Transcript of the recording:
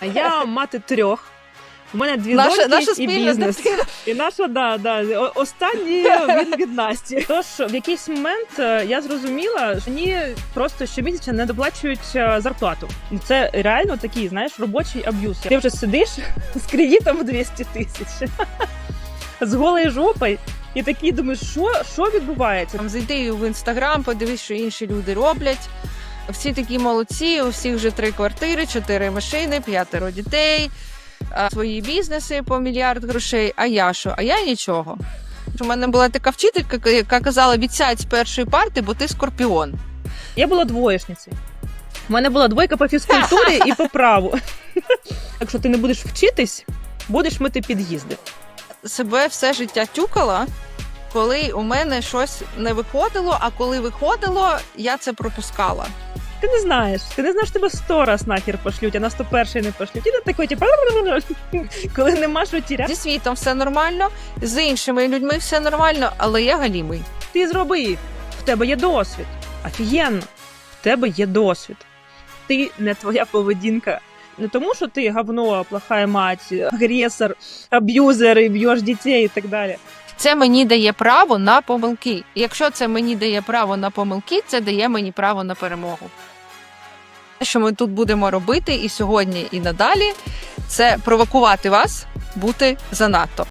А я мати трьох. У мене дві Наша, доньки наша і бізнес. дитина. І наша, да, да. Останній він від Насті. Тож в якийсь момент е, я зрозуміла, що мені просто щомісяця не доплачують е, зарплату. Це реально такий, знаєш, робочий аб'юз. Ти вже сидиш з кредитом в 200 тисяч, з голою жопою, і такий думаєш, що, що відбувається? Там зайди в інстаграм, подивись, що інші люди роблять. Всі такі молодці, у всіх вже три квартири, чотири машини, п'ятеро дітей, свої бізнеси по мільярд грошей. А я що? А я нічого. У мене була така вчителька, яка казала: відсядь з першої парти, бо ти скорпіон. Я була двоєшницею. У мене була двойка по фізкультурі і по праву. Якщо ти не будеш вчитись, будеш мити під'їзди. Себе все життя тюкала, коли у мене щось не виходило, а коли виходило, я це пропускала. Ти не знаєш, ти не знаєш, тебе сто раз нахер пошлють, а на 101 не пошлють. І ти такий, типу, коли нема що тіряти. Зі світом все нормально, з іншими людьми все нормально, але я галімий. Ти зроби, в тебе є досвід. Офігенно, в тебе є досвід. Ти не твоя поведінка. Не тому, що ти говно, плохая мать, агресор, аб'юзер, і б'єш дітей і так далі. Це мені дає право на помилки. Якщо це мені дає право на помилки, це дає мені право на перемогу. Що ми тут будемо робити і сьогодні, і надалі, це провокувати вас бути занадто.